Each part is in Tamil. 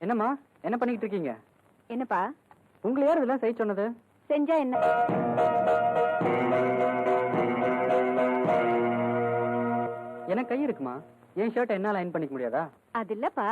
என்னம்மா? என்ன பண்ணிக்கிட்டு இருக்கீங்க என்னப்பா? உங்களை யார் இதெல்லாம் செய்ய சொன்னது? செஞ்சா என்ன? எனக்கு கை இருக்குமா? என் ஷர்ட்டை என்னால அயன் பண்ணிக்க முடியாதா? அது இல்லப்பா.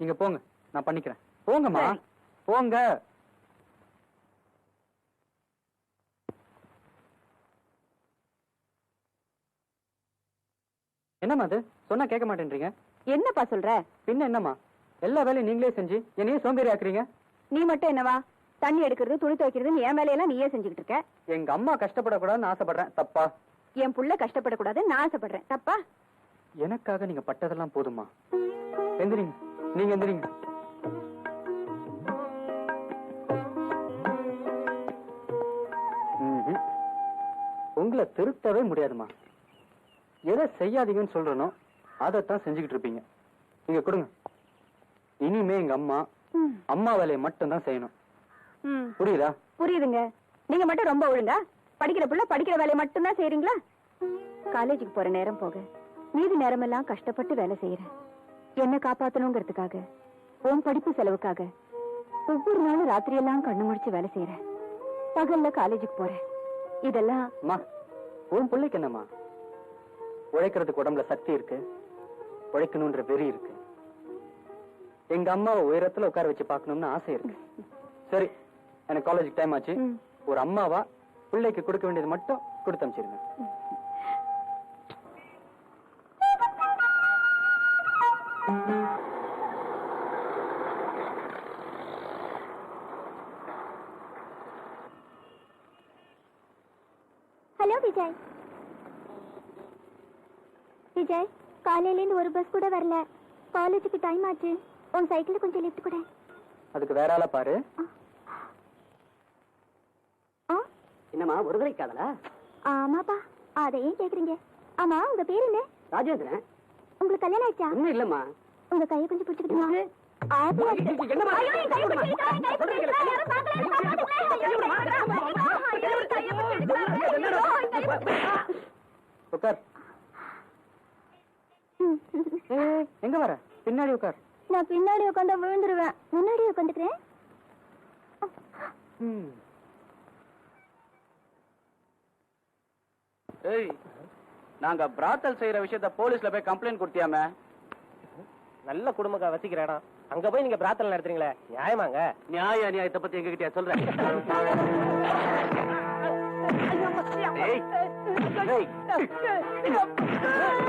நீங்க போங்க நான் பண்ணிக்கிறேன். போங்கம்மா. போங்க. என்னம்மா அது? சொன்னா கேட்க மாட்டேன்றீங்க. என்னப்பா சொல்ற? பின்ன என்னம்மா? எல்லா வேலையும் நீங்களே செஞ்சு என்னையே சோம்பேறி ஆக்குறீங்க? நீ மட்டும் என்னவா? தண்ணி எடுக்கிறது துணி துவைக்கிறது என் வேலையெல்லாம் நீயே செஞ்சுக்கிட்டு இருக்க? எங்க அம்மா கஷ்டப்படக்கூடாதுன்னு ஆசைப்படுறேன். தப்பா? என் புள்ள கஷ்டப்படக்கூடாதுன்னு நான் ஆசைப்படுறேன். தப்பா? எனக்காக நீங்க பட்டதெல்லாம் போதுமா? எந்திரிங்க. நீங்க எந்திரிங்க. உங்களை திருத்தவே முடியாதுமா. எதை செய்யாதீங்கன்னு சொல்றனோ அதைத்தான் செஞ்சுக்கிட்டு இருப்பீங்க. நீங்க கொடுங்க. இனிமே எங்க அம்மா. அம்மா வேலையை மட்டும்தான் செய்யணும். ம். புரியுதா? புரியுதுங்க. நீங்க மட்டும் ரொம்ப ஒழுங்கா படிக்கிற புள்ள படிக்கிற வேலையை மட்டும்தான் செய்றீங்களா? காலேஜுக்கு போற நேரம் போக. மீதி நேரமெல்லாம் கஷ்டப்பட்டு வேலை செய்யறேன் என்ன காப்பாத்தணுங்கிறதுக்காக உன் படிப்பு செலவுக்காக ஒவ்வொரு நாளும் ராத்திரியெல்லாம் கண்ணு முடிச்சு வேலை செய்யறேன் பகல்ல காலேஜுக்கு போறேன் இதெல்லாம் அம்மா உன் பிள்ளைக்கு என்னம்மா? உழைக்கிறதுக்கு உடம்புல சக்தி இருக்கு. உழைக்கணும்ன்ற வெறி இருக்கு. எங்க அம்மாவை உயரத்துல உட்கார வச்சு பார்க்கணும்னு ஆசை இருக்கு. சரி எனக்கு காலேஜுக்கு டைம் ஆச்சு. ஒரு அம்மாவா பிள்ளைக்கு கொடுக்க வேண்டியது மட்டும் கொடுத்து அனுப்பிச்சிருங்க ஹலோ விஜய். விஜய் காலையிலேருந்து ஒரு பஸ் கூட வரல. காலேஜுக்கு டைம் ஆச்சு. உன் சைக்கிள் கொஞ்சம் லிஃப்ட் கூட அதுக்கு வேற ஆளா பாரு ஆ என்னம்மா ஒருதலை காதலா ஆமாப்பா அதை ஏன் கேக்குறீங்க ஆமா உங்க பேர் என்ன ராஜேந்திரன் உங்களுக்கு கல்யாணம் ஆயிடுச்சா ஒண்ணும் இல்லம்மா உங்க கையை கொஞ்சம் பிடிச்சிக்கிட்டுமா ஆப்பிள் ஆச்சு. என்னம்மா? ஐயோ, என் கையை பிடிச்சிக்கிட்டா, என் கையை பிடிச்சிக்கிட்டா, யாரும் பார்க்கல, யாரும் பார்க்கல. ஐயோ, என் கையை பிடிச்சிக்கிட்டா. ஐயோ, என் கையை பிடிச்சிக்கிட்டா. உட்கார் எங்க வர பின்னாடி உட்கார் நான் பின்னாடி உட்காந்தா விழுந்துருவேன். முன்னாடி உட்காந்துக்கிறேன். ம். ஏய் நாங்க பிராத்தல் செய்யற விஷயத்த போலீஸ்ல போய் கம்ப்ளைண்ட் கொடுத்தியாமே? நல்ல குடும்பக்கா வசிக்கிற இடம் அங்க போய் நீங்க பிரார்த்தனை நடத்துறீங்களே? நியாயமாங்க? நியாய அநியாயத்தை பத்தி எங்க கிட்டயா சொல்ற ஏய், ஏய். ஏய்.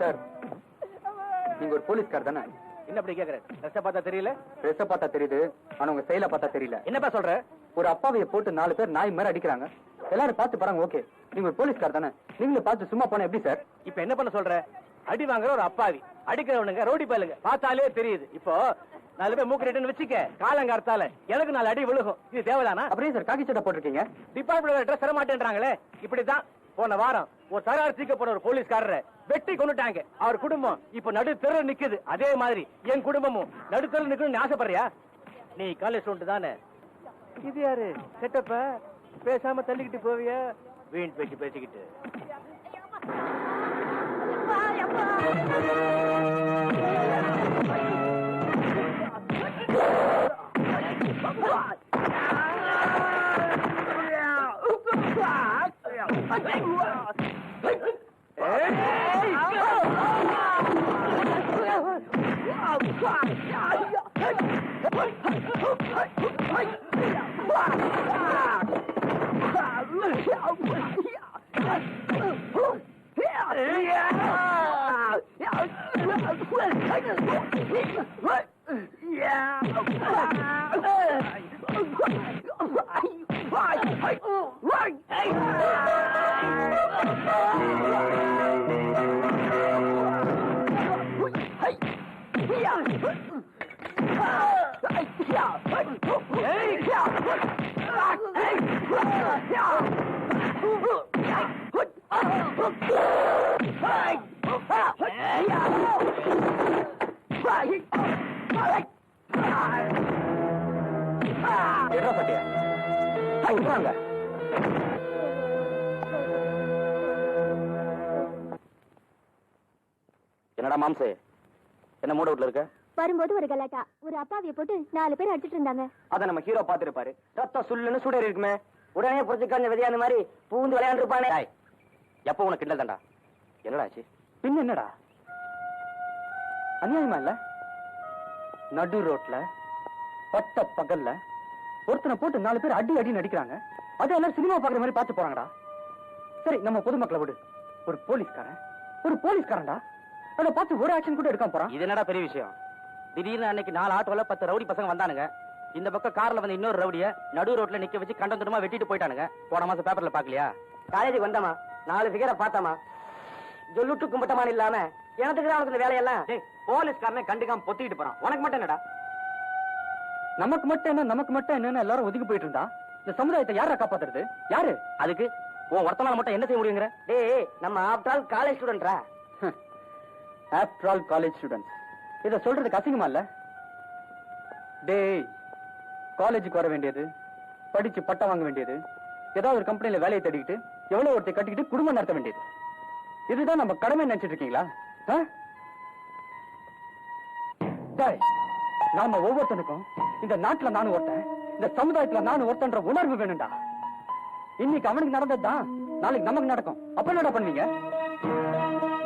சார் நீங்க ஒரு போலீஸ்கார் தானே? என்ன அப்படி கேக்குற பார்த்தா தெரியல? ட்ரெஸ்ஸ பார்த்தா தெரியுது ஆனா உங்க செயலை பார்த்தா தெரியல. என்னப்பா சொல்ற? ஒரு அப்பாவைய போட்டு நாலு பேர் நாய் மாதிரி அடிக்கிறாங்க. எல்லாரும் பார்த்து பாருங்க ஓகே. நீங்க ஒரு போலீஸ்கார் தானே? நீங்களும் பார்த்து சும்மா போனா எப்படி சார்? இப்ப என்ன பண்ண சொல்ற? அடி வாங்குற ஒரு அப்பாவி. அடிக்கிறவனுங்க ரோடி பயலுங்க பார்த்தாலே தெரியுது. இப்போ நாலு பேர் மூக்கு வச்சுக்க. காலங்கார்த்தால எனக்கு நாலு அடி விழுகும். இது தேவைதானா? அப்படியே சார் காக்கி சட்டை போட்டிருக்கீங்க. டிபார்ட்மெண்ட் ட்ரெஸ் தர மாட்டேன்றாங்களே. இப்படிதான் போன வாரம் ஒரு தகராறு தீக்க போன ஒரு போலீஸ்காரரை வெட்டி கொண்டுட்டாங்க அவர் குடும்பம் இப்ப நடு தெரு நிக்குது. அதே மாதிரி என் குடும்பமும் நடு தெரு நிக்கணும்னு ஆசைப்படுறியா? நீ காலேஜ் ஸ்டூடெண்ட் தானே. இது யாரு? செட்டப்ப பேசாம தள்ளிக்கிட்டு போவியா? வீண் பேச்சு பேசிக்கிட்டு. Yeah! வாங்க என்னடா மாம்சே? என்ன மூட வீட்டுல இருக்க? வரும்போது ஒரு கலாட்டா. ஒரு அப்பாவிய போட்டு நாலு பேர் அடிச்சிட்டு இருந்தாங்க. அத நம்ம ஹீரோ பாத்துருப்பாரு ரத்தம் சுள்ளுன்னு சுடர் இருக்குமே. உடனே புரிச்சுக்காஞ்ச விதையான மாதிரி பூந்து விளையாண்டு இருப்பானே டேய், எப்போ உனக்கு கிண்டல் தான்டா? என்னடா ஆச்சு? பின் என்னடா? அநியாயமா இல்ல? நடு ரோட்ல பட்ட பகல்ல ஒருத்தனை போட்டு நாலு பேர் அடி அடி நடிக்கிறாங்க அது எல்லாம் சினிமா பாக்குற மாதிரி பார்த்து போறாங்கடா. சரி நம்ம பொதுமக்களை விடு. ஒரு போலீஸ்காரன். ஒரு போலீஸ்காரன்டா. அதை பார்த்து ஒரு ஆக்ஷன் கூட எடுக்காம போறான். இது என்னடா பெரிய விஷயம்? திடீர்னு அன்னைக்கு நாலு ஆட்டோல பத்து ரவுடி பசங்க வந்தானுங்க. இந்த பக்கம் கார்ல வந்து இன்னொரு ரவுடிய நடு ரோட்ல நிக்க வச்சு கண்டம் துண்டமா வெட்டிட்டு போயிட்டானுங்க. போன மாசம் பேப்பர்ல பாக்கலையா காலேஜுக்கு வந்தமா நாலு ஃபிகரை பார்த்தாமா ஜொல்லுட்டு கும்பிட்டமான இல்லாம எனக்கு தான் உனக்கு இந்த வேலையெல்லாம். போலீஸ்காரனை கண்டுக்காம பொத்திட்டு போறான். உனக்கு மட்டும் என்னடா? நமக்கு மட்டும் என்ன நமக்கு மட்டும் என்னன்னு எல்லாரும் ஒதுக்கி போயிட்டு இருந்தா? இந்த சமுதாயத்தை யாரா காப்பாத்துறது? யாரு? அதுக்கு? உன் ஒருத்தனால மட்டும் என்ன செய்ய முடியுங்கிற? டேய் நம்ம ஆஃப்டர் ஆல் காலேஜ் ஸ்டூடெண்ட்ரா ஆஃப்டர் ஆல் காலேஜ் ஸ்டூடெண்ட்ஸ் இத சொல்றதுக்கு அசிங்கமா இல்ல? டேய் காலேஜுக்கு வர வேண்டியது படிச்சு பட்டம் வாங்க வேண்டியது ஏதாவது ஒரு கம்பெனில வேலையை தேடிக்கிட்டு எவ்வளவு ஒருத்தர் கட்டிக்கிட்டு குடும்பம் நடத்த வேண்டியது. இதுதான் நம்ம கடமை நினைச்சிட்டு இருக்கீங்களா? நாம ஒவ்வொருத்தனுக்கும் இந்த நாட்டுல நானும் ஒருத்தன் இந்த சமுதாயத்துல நானும் ஒருத்தன்ற உணர்வு வேணும்டா. இன்னைக்கு அவனுக்கு நடந்ததுதான் நாளைக்கு நமக்கு நடக்கும். அப்ப என்னடா பண்ணுவீங்க?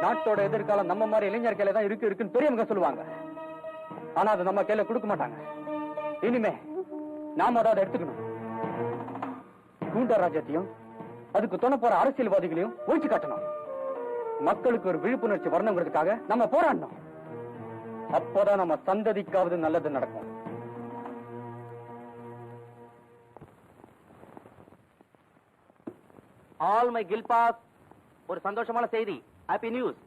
நாட்டோட எதிர்காலம் நம்ம மாதிரி இளைஞர் கையில தான் இருக்கு இருக்குன்னு பெரியவங்க சொல்லுவாங்க. ஆனா அது நம்ம கையில கொடுக்க மாட்டாங்க. இனிமே நாம அதை எடுத்துக்கணும். கூண்டர் ராஜ்யத்தையும் அதுக்கு துணை போற அரசியல்வாதிகளையும் ஒழிச்சு காட்டணும். மக்களுக்கு ஒரு விழிப்புணர்ச்சி வரணுங்கிறதுக்காக நம்ம போராடணும். அப்போதான் நம்ம சந்ததிக்காவது நல்லது நடக்கும். ஆல் மை கில்பாஸ் ஒரு சந்தோஷமான செய்தி. ஹாப்பி நியூஸ்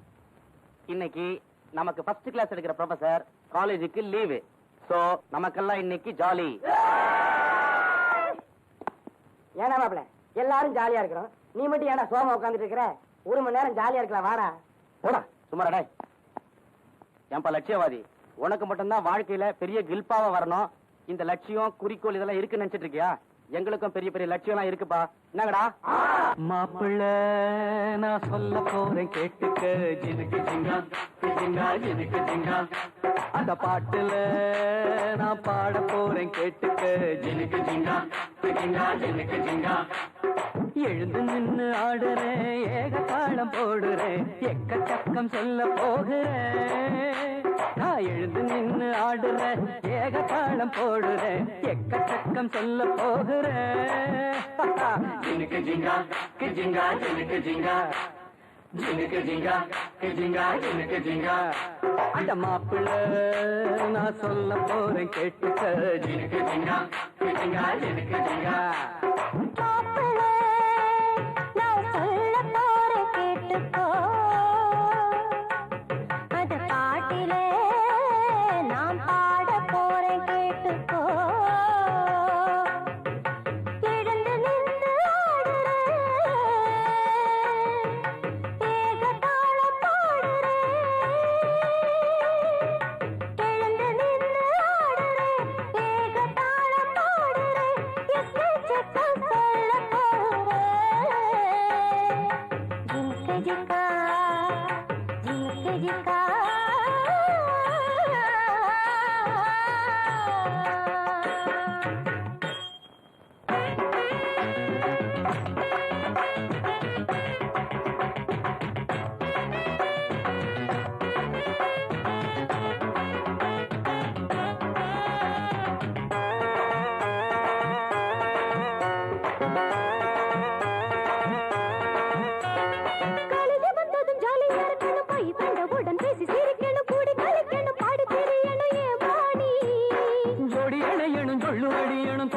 இன்னைக்கு நமக்கு ஃபர்ஸ்ட் கிளாஸ் எடுக்கிற ப்ரொஃபசர் காலேஜுக்கு லீவு சோ நமக்கெல்லாம் இன்னைக்கு ஜாலி ஏன்னா மாப்பிள எல்லாரும் ஜாலியா இருக்கிறோம். நீ மட்டும் ஏன்னா சோமா உட்காந்துட்டு இருக்கிற? ஒரு மணி நேரம் ஜாலியா இருக்கலாம் வாடா. போடா சும்மாடா டேய் ஏன்பா லட்சியவாதி உனக்கு மட்டும்தான் வாழ்க்கையில பெரிய கில்பாவா வரணும். இந்த லட்சியம் குறிக்கோள் இதெல்லாம் இருக்குன்னு நினைச்சிட்டு இருக்கியா? எங்களுக்கும் பெரிய பெரிய லட்சியம் இருக்குப்பா. என்னங்கடா? மாப்பிள்ள நான் சொல்ல போறேன் கேட்டுக்க. ஜினுக்கு ஜிங்கா ஜிங்கா ஜினுக்கு ஜிங்கா அந்த பாட்டுல நான் பாட போறேன் கேட்டுக்க. ஜினுக்கு ஜிங்கா ஜிங்கா ஜினுக்கு ஜிங்கா எழுந்து நின்னு ஆடுறேன் ஏக தாளம் போடுறேன். எக்கச்சக்கம் சொல்ல போகிறேன். நான் எழுந்து நின்னு ஆடுற ஏக தாளம் போடுறேன் எக்கச்சக்கம் சொல்ல போகிறேன் ஜினுக்கு ஜிங்கா ஜிங்கா ஜினுக்கு ஜிங்கா. ஜினுக்கு ஜிங்கா ஜிங்கா ஜினுக்கு ஜிங்கா. அந்த மாப்பிள்ள நான் சொல்ல போறேன் கேட்டுக்க. ஜினுக்கு ஜிங்கா ஜிங்கா ஜினுக்கு ஜிங்கா.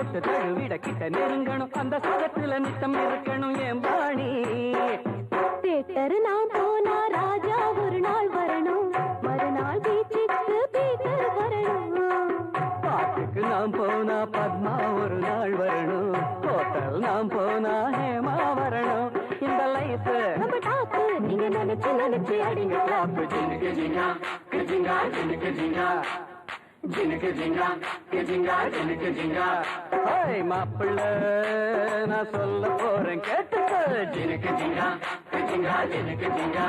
தொட்டு தழுவிட கிட்ட நெருங்கணும். அந்த சுகத்துல நித்தம் இருக்கணும் என் பாணி? தேட்டர் நான் போனா ராஜா ஒரு நாள் வரணும். மறுநாள் பீச்சுக்கு பீட்டர் வரணும். பாட்டுக்கு நாம் போனா பத்மா ஒரு நாள் வரணும். ஹோட்டல் நாம் போனா ஹேமா வரணும். இந்த லைஃப். நம்ம டாக்கு நீங்க நினைச்சு நினைச்சு அடிங்க. ஜினுக்கு ஜிங்கா ஜிங்கா ஜினுக்கு ஜிங்கா. ஜினுக்கு ஜிங்கா ஜிங்கா ஜினுக்கு ஜிங்கா. ஹாய் மாப்பிள்ள நான் சொல்ல போறேன் கேட்டுக்க. ஜினுக்கு ஜிங்கா ஜிங்கா ஜினுக்கு ஜிங்கா.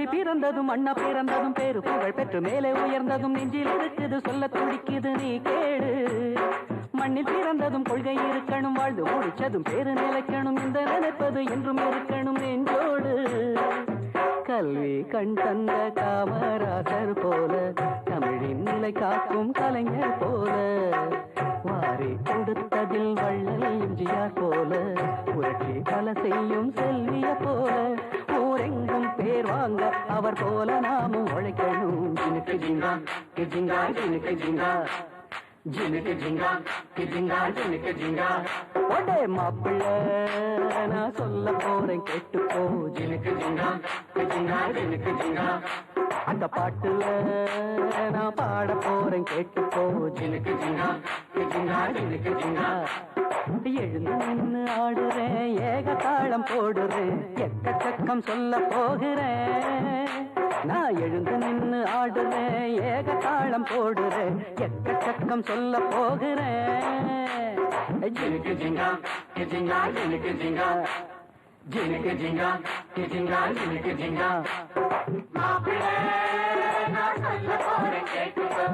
தாண்டி பிறந்ததும் அண்ணா பிறந்ததும் பேரு புகழ் பெற்று மேலே உயர்ந்ததும் நெஞ்சில் இருக்குது சொல்ல துடிக்குது நீ கேடு. மண்ணில் பிறந்ததும் கொள்கை இருக்கணும் வாழ்ந்து முடிச்சதும் பேரு நிலைக்கணும் இந்த நினைப்பது என்றும் இருக்கணும் நெஞ்சோடு. கல்வி கண் தந்த காமராஜர் போல தமிழின் நிலை காக்கும் கலைஞர் போல வாரி கொடுத்ததில் வள்ளல் எம்ஜிஆர் போல புரட்சி பல செய்யும் செல்விய போல ஊரெங்க பேர் வாங்க. அவர் போல நாமும் உழைக்கணும். ஜினுக்கு ஜிங்கா ஜிங்கா ஜினுக்கு ஜிங்கா. ஜினுக்கு ஜிங்கா ஜிங்கா ஜினுக்கு ஜிங்கா. ஒடே மாப்பிள்ள நான் சொல்ல போறேன் கேட்டுக்கோ. ஜினுக்கு ஜிங்கா ஜிங்கா ஜினுக்கு ஜிங்கா. அந்த பாட்டுல நான் பாட போறேன் கேட்டுக்கோ. ஜினுக்கு ஜிங்கா ஜிங்கா ஜினுக்கு ஜிங்கா. எழுந்து நின்று ஆடுறேன் ஏக தாளம் போடுறேன் எக்கச்சக்கம் சொல்ல போகிறேன் நான் எழுந்து நின்று ஆடுறேன் ஏக தாளம் போடுறேன் எக்கச்சக்கம் சொல்ல போகிறேன் ஜினுக்கு ஜிங்கா ஜிங்கா ஜினுக்கு ஜிங்கா. ஜினுக்கு ஜிங்கா ஜிங்கா ஜினுக்கு ஜிங்கா. ஜினுக்கு ஜிங்கா